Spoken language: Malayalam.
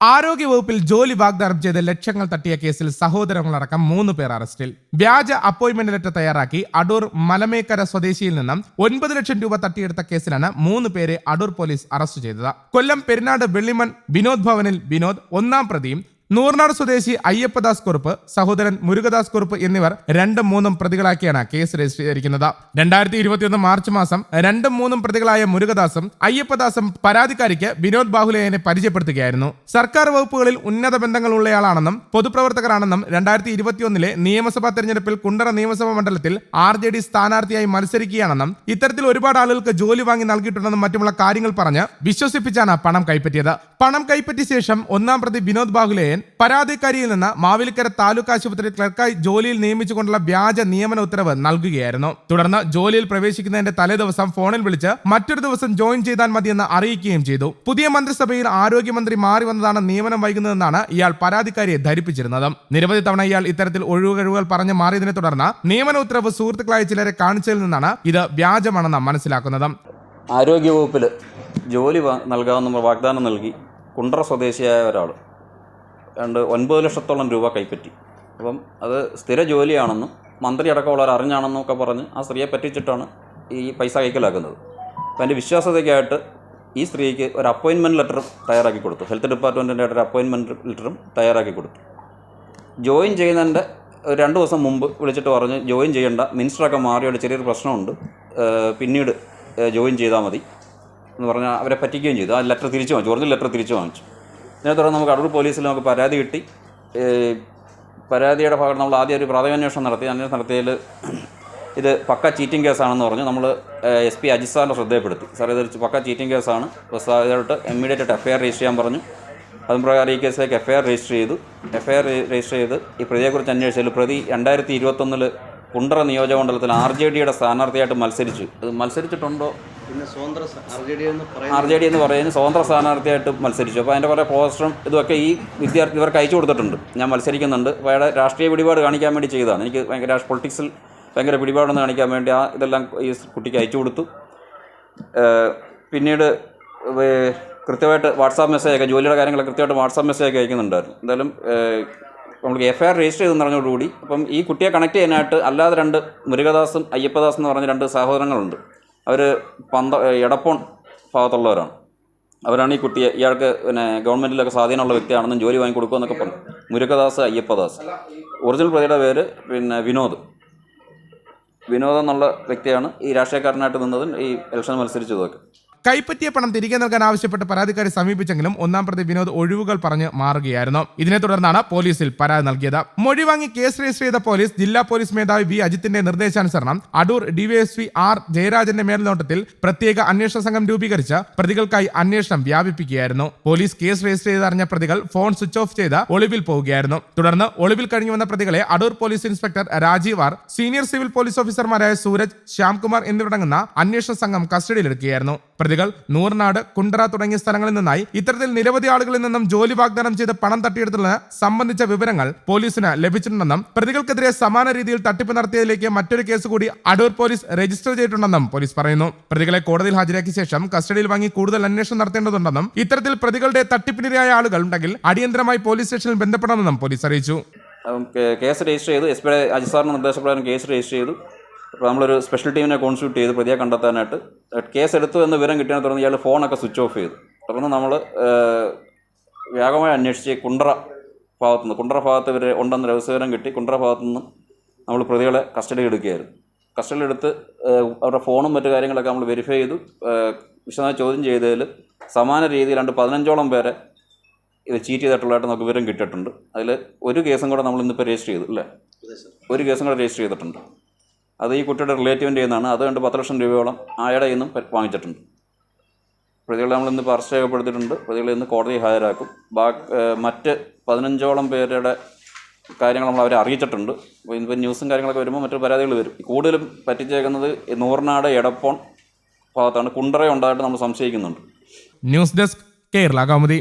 ആരോഗ്യവകുപ്പിൽ ജോലി വാഗ്ദാനം ചെയ്ത് ലക്ഷങ്ങൾ തട്ടിയ കേസിൽ സഹോദരങ്ങളടക്കം മൂന്ന് പേർ അറസ്റ്റിൽ. വ്യാജ അപ്പോയിന്റ്മെന്റ് ലെറ്റർ തയ്യാറാക്കി അടൂർ മലമേക്കര സ്വദേശിയിൽ നിന്നും ഒൻപത് ലക്ഷം രൂപ തട്ടിയെടുത്ത കേസിലാണ് മൂന്ന് പേരെ അടൂർ പോലീസ് അറസ്റ്റ് ചെയ്തത്. കൊല്ലം പെരിനാട് വെള്ളിമൺ വിനോദ് ഭവനിൽ വിനോദ് ഒന്നാം പ്രതിയും നൂർനാട് സ്വദേശി അയ്യപ്പദാസ് കുറുപ്പ് സഹോദരൻ മുരുകദാസ് കുറുപ്പ് എന്നിവർ രണ്ടും മൂന്നും പ്രതികളാക്കിയാണ് കേസ് രജിസ്റ്റർ ചെയ്തിരിക്കുന്നത് രണ്ടായിരത്തി ഇരുപത്തിയൊന്ന് മാർച്ച് മാസം രണ്ടും മൂന്നും പ്രതികളായ മുരുകദാസും അയ്യപ്പദാസും പരാതിക്കാരിക്ക് വിനോദ് ബാഹുലയനെ പരിചയപ്പെടുത്തുകയായിരുന്നു. സർക്കാർ വകുപ്പുകളിൽ ഉന്നത ബന്ധങ്ങളുള്ളയാളാണെന്നും പൊതുപ്രവർത്തകരാണെന്നും രണ്ടായിരത്തി ഇരുപത്തിയൊന്നിലെ നിയമസഭാ തെരഞ്ഞെടുപ്പിൽ കുണ്ടറ നിയമസഭാ മണ്ഡലത്തിൽ ആർ ജെ ഡി സ്ഥാനാർത്ഥിയായി മത്സരിക്കുകയാണെന്നും ഇത്തരത്തിൽ ഒരുപാട് ആളുകൾക്ക് ജോലി വാങ്ങി നൽകിയിട്ടുണ്ടെന്നും മറ്റുമുള്ള കാര്യങ്ങൾ പറഞ്ഞ് വിശ്വസിപ്പിച്ചാണ് പണം കൈപ്പറ്റിയത്. പണം കൈപ്പറ്റിയ ശേഷം ഒന്നാം പ്രതി വിനോദ് ബാഹുലേയൻ പരാതിക്കാരിയിൽ നിന്ന് മാവേലിക്കര താലൂക്ക് ആശുപത്രി ക്ലർക്കായി ജോലിയിൽ നിയമിച്ചുകൊണ്ടുള്ള വ്യാജ നിയമന ഉത്തരവ് നൽകുകയായിരുന്നു. തുടർന്ന് ജോലിയിൽ പ്രവേശിക്കുന്നതിന്റെ തലേദിവസം ഫോണിൽ വിളിച്ച് മറ്റൊരു ദിവസം ജോയിൻ ചെയ്താൽ മതിയെന്ന് അറിയിക്കുകയും ചെയ്തു. പുതിയ മന്ത്രിസഭയിൽ ആരോഗ്യമന്ത്രി മാറി വന്നതാണ് നിയമനം വൈകുന്നതെന്നാണ് ഇയാൾ പരാതിക്കാരിയെ ധരിപ്പിച്ചിരുന്നത്. നിരവധി തവണ ഇയാൾ ഇത്തരത്തിൽ ഒഴിവുകഴിവുകൾ പറഞ്ഞ് മാറിയതിനെ തുടർന്ന് നിയമന ഉത്തരവ് സുഹൃത്തുക്കളായ ചിലരെ കാണിച്ചതിൽ നിന്നാണ് ഇത് വ്യാജമാണെന്ന് മനസ്സിലാക്കുന്നത്. ആരോഗ്യവകുപ്പിൽ ജോലി നൽകാമെന്ന് വാഗ്ദാനം നൽകി. കുണ്ടറ സ്വദേശിയായ ഒരാൾ രണ്ട് ഒൻപത് ലക്ഷത്തോളം രൂപ കൈപ്പറ്റി. അപ്പം അത് സ്ഥിര ജോലിയാണെന്നും മന്ത്രി അടക്കമുള്ളവർ അറിഞ്ഞാണെന്നും ഒക്കെ പറഞ്ഞ് ആ സ്ത്രീയെ പറ്റിച്ചിട്ടാണ് ഈ പൈസ കൈക്കലാക്കുന്നത്. അപ്പം എന്റെ വിശ്വാസതയ്ക്കായിട്ട് ഈ സ്ത്രീക്ക് ഒരു അപ്പോയിൻമെന്റ് ലെറ്ററും തയ്യാറാക്കി കൊടുത്തു. ഹെൽത്ത് ഡിപ്പാർട്ട്മെന്റിന്റെ ഒരു അപ്പോയിൻമെന്റ് ലെറ്ററും തയ്യാറാക്കി കൊടുത്തു. ജോയിൻ ചെയ്യുന്നതിന്റെ രണ്ട് ദിവസം മുമ്പ് വിളിച്ചിട്ട് പറഞ്ഞ് ജോയിൻ ചെയ്യേണ്ട മിനിസ്റ്ററൊക്കെ മാറിയോട് ചെറിയൊരു പ്രശ്നമുണ്ട് പിന്നീട് ജോയിൻ ചെയ്താൽ മതി എന്ന് പറഞ്ഞാൽ അവരെ പറ്റിക്കുകയും ചെയ്തു. ആ ലെറ്റർ തിരിച്ചു വാങ്ങിച്ചു ഒറിജിനൽ ലെറ്റർ തിരിച്ചു വാങ്ങിച്ചു. ഇതിനെ തുടർന്ന് നമുക്ക് അടൂർ പോലീസിൽ നമുക്ക് പരാതി കിട്ടി. പരാതിയുടെ ഭാഗത്ത് നമ്മൾ ആദ്യം ഒരു പ്രാഥമിക അന്വേഷണം നടത്തി. അന്വേഷണം നടത്തിയതിൽ ഇത് പക്ക ചീറ്റിംഗ് കേസാണെന്ന് പറഞ്ഞു. നമ്മൾ എസ് പി അജിത് സാറിന്റെ ശ്രദ്ധയപ്പെടുത്തി സാർ ഇതൊരു പക്ക ചീറ്റിംഗ് കേസാണ്. സാറായിട്ട് ഇമ്മീഡിയറ്റ് ആയിട്ട് എഫ് ഐ ആർ രജിസ്റ്റർ ചെയ്യാൻ പറഞ്ഞു. അതും പ്രകാരം ഈ കേസിലേക്ക് എഫ് ഐ ആർ രജിസ്റ്റർ ചെയ്തു. എഫ് ഐ ആർ രജിസ്റ്റർ ചെയ്ത് ഈ പ്രതിയെക്കുറിച്ച് അന്വേഷിച്ചതിൽ പ്രതി രണ്ടായിരത്തി ഇരുപത്തൊന്നിൽ കുണ്ടറ നിയോജകമണ്ഡലത്തിൽ ആർ ജെ ഡിയുടെ സ്ഥാനാർത്ഥിയായിട്ട് മത്സരിച്ചു. അത് മത്സരിച്ചിട്ടുണ്ടോ? ആർ ജെ ഡി എന്ന് പറയുന്നത് സ്വതന്ത്ര സ്ഥാനാർത്ഥിയായിട്ട് മത്സരിച്ചു. അപ്പോൾ അതിന്റെ കുറേ പോസ്റ്ററും ഇതൊക്കെ ഈ വിദ്യാർത്ഥി ഇവർക്ക് അയച്ചു കൊടുത്തിട്ടുണ്ട്. ഞാൻ മത്സരിക്കുന്നുണ്ട്. അപ്പോൾ അയാളെ രാഷ്ട്രീയ പിടിപാട് കാണിക്കാൻ വേണ്ടി ചെയ്തതാണ്. എനിക്ക് ഭയങ്കര പൊളിറ്റിക്സിൽ ഭയങ്കര പിടിപാടെന്ന് കാണിക്കാൻ വേണ്ടി ആ ഇതെല്ലാം ഈ കുട്ടിക്ക് അയച്ചു കൊടുത്തു. പിന്നീട് കൃത്യമായിട്ട് വാട്സാപ്പ് മെസ്സേജ് ഒക്കെ ജോലിയുടെ കാര്യങ്ങളൊക്കെ കൃത്യമായിട്ട് വാട്സാപ്പ് മെസ്സേജ് അയക്കുന്നുണ്ടായിരുന്നു. എന്തായാലും നമുക്ക് എഫ് ഐ ആർ രജിസ്റ്റർ ചെയ്തെന്ന് പറഞ്ഞതോടുകൂടി അപ്പം ഈ കുട്ടിയെ കണക്ട് ചെയ്യാനായിട്ട് അല്ലാതെ രണ്ട് മുരുകദാസും അയ്യപ്പദാസും എന്ന് പറഞ്ഞ രണ്ട് സഹോദരങ്ങളുണ്ട്. അവർ പന്ത എടപ്പോൺ ഭാഗത്തുള്ളവരാണ്. അവരാണ് ഈ കുട്ടിയെ ഇയാൾക്ക് പിന്നെ ഗവൺമെന്റിലൊക്കെ സ്വാധീനമുള്ള വ്യക്തിയാണെന്നും ജോലി വാങ്ങി കൊടുക്കുമെന്നൊക്കെ പറഞ്ഞു. മുരുകദാസ് അയ്യപ്പദാസ്. ഒറിജിനൽ പ്രതിയുടെ പേര് പിന്നെ വിനോദ്. വിനോദ് എന്നുള്ള വ്യക്തിയാണ് ഈ രാഷ്ട്രീയക്കാരനായിട്ട് നിന്നതും ഈ ഇലക്ഷൻ മത്സരിച്ചതൊക്കെ കൈപ്പറ്റിയ പണം തിരികെ നൽകാൻ ആവശ്യപ്പെട്ട് പരാതിക്കാരെ സമീപിച്ചെങ്കിലും ഒന്നാം പ്രതി വിനോദ് ഒഴിവുകൾ പറഞ്ഞ് മാറുകയായിരുന്നു. ഇതിനെ തുടർന്നാണ് പോലീസിൽ പരാതി നൽകിയത്. മൊഴി വാങ്ങി കേസ് രജിസ്റ്റർ ചെയ്ത പോലീസ് ജില്ലാ പോലീസ് മേധാവി വി അജിത്തിന്റെ നിർദ്ദേശാനുസരണം അടൂർ ഡിവൈഎസ്പി ആർ ജയരാജന്റെ മേൽനോട്ടത്തിൽ പ്രത്യേക അന്വേഷണ സംഘം രൂപീകരിച്ച് പ്രതികൾക്കായി അന്വേഷണം വ്യാപിപ്പിക്കുകയായിരുന്നു. പോലീസ് കേസ് രജിസ്റ്റർ ചെയ്തറിഞ്ഞ പ്രതികൾ ഫോൺ സ്വിച്ച് ഓഫ് ചെയ്ത് ഒളിവിൽ പോവുകയായിരുന്നു. തുടർന്ന് ഒളിവിൽ കഴിഞ്ഞു വന്ന പ്രതികളെ Adoor police inspector Rajeev R senior civil police ഓഫീസർമാരായ സൂരജ് ശ്യാംകുമാർ എന്നിവരടങ്ങുന്ന അന്വേഷണ സംഘം കസ്റ്റഡിയിലെടുക്കുകയായിരുന്നു. പ്രതികൾ നൂർനാട് കുണ്ടറ തുടങ്ങിയ സ്ഥലങ്ങളിൽ നിന്നായി ഇത്തരത്തിൽ നിരവധി ആളുകളിൽ നിന്നും ജോലി വാഗ്ദാനം ചെയ്ത് പണം തട്ടിയെടുത്തതിന് സംബന്ധിച്ച വിവരങ്ങൾ പോലീസിന് ലഭിച്ചിട്ടുണ്ടെന്നും പ്രതികൾക്കെതിരെ സമാന രീതിയിൽ തട്ടിപ്പ് നടത്തിയതിലേക്ക് മറ്റൊരു കേസ് കൂടി അടൂർ പോലീസ് രജിസ്റ്റർ ചെയ്തിട്ടുണ്ടെന്നും പോലീസ് പറയുന്നു. പ്രതികളെ കോടതിയിൽ ഹാജരാക്കിയ ശേഷം കസ്റ്റഡിയിൽ വാങ്ങി കൂടുതൽ അന്വേഷണം നടത്തേണ്ടതുണ്ടെന്നും ഇത്തരത്തിൽ പ്രതികളുടെ തട്ടിപ്പിനിരയായ ആളുകൾ ഉണ്ടെങ്കിൽ അടിയന്തരമായി പോലീസ് സ്റ്റേഷനിൽ ബന്ധപ്പെടണമെന്നും പോലീസ് അറിയിച്ചു. കേസ് രജിസ്റ്റർ ചെയ്തു. എസ് പി അജിസാറിന്റെ നിർദ്ദേശപ്രകാരം കേസ് രജിസ്റ്റർ ചെയ്തു. അപ്പോൾ നമ്മളൊരു സ്പെഷ്യൽ ടീമിനെ കോൺസ്റ്റിറ്റ്യൂട്ട് ചെയ്ത് പ്രതിയെ കണ്ടെത്താനായിട്ട് കേസ് എടുത്തു എന്ന് വിവരം കിട്ടിയതിനെ തുടർന്ന് ഇയാൾ ഫോണൊക്കെ സ്വിച്ച് ഓഫ് ചെയ്തു. തുടർന്ന് നമ്മൾ വ്യാപകമായി അന്വേഷിച്ച് കുണ്ടറ ഭാഗത്തു നിന്ന് കുണ്ടറ ഭാഗത്ത് ഇവർ ഉണ്ടെന്ന് രഹസ്യവിവരം കിട്ടി. കുണ്ടറ ഭാഗത്തു നിന്ന് നമ്മൾ പ്രതികളെ കസ്റ്റഡി എടുക്കുകയായിരുന്നു. കസ്റ്റഡി എടുത്ത് അവരുടെ ഫോണും മറ്റു കാര്യങ്ങളൊക്കെ നമ്മൾ വെരിഫൈ ചെയ്തു. വിശദമായി ചോദ്യം ചെയ്തതിൽ സമാന രീതിയിൽ രണ്ട് പതിനഞ്ചോളം പേരെ ഇത് ചീറ്റ് ചെയ്തിട്ടുള്ളതായിട്ട് നമുക്ക് വിവരം കിട്ടിയിട്ടുണ്ട്. അതിൽ ഒരു കേസും കൂടെ നമ്മൾ ഇന്നിപ്പോൾ രജിസ്റ്റർ ചെയ്തു അല്ലേ? ഒരു കേസും കൂടെ രജിസ്റ്റർ ചെയ്തിട്ടുണ്ട്. അത് ഈ കുട്ടിയുടെ റിലേറ്റീവിന്റെ നിന്നാണ് അത് കണ്ട് പത്ത് ലക്ഷം രൂപയോളം ആയുടെ നിന്നും വാങ്ങിച്ചിട്ടുണ്ട്. പ്രതികളെ നമ്മൾ ഇന്ന് അറസ്റ്റ് രേഖപ്പെടുത്തിയിട്ടുണ്ട് പ്രതികളെ ഇന്ന് കോടതി ഹാജരാക്കും. ബാക്കി മറ്റ് പതിനഞ്ചോളം പേരുടെ കാര്യങ്ങൾ നമ്മൾ അവരെ അറിയിച്ചിട്ടുണ്ട്. ഇന്നിപ്പോൾ ന്യൂസും കാര്യങ്ങളൊക്കെ വരുമ്പോൾ മറ്റു പരാതികൾ വരും. കൂടുതലും പറ്റിച്ചേക്കുന്നത് നൂറിനാട് എടപ്പോൺ ഭാഗത്താണ്. കുണ്ടറ ഉണ്ടായിട്ട് നമ്മൾ സംശയിക്കുന്നുണ്ട്. News desk Kerala Kaumudi.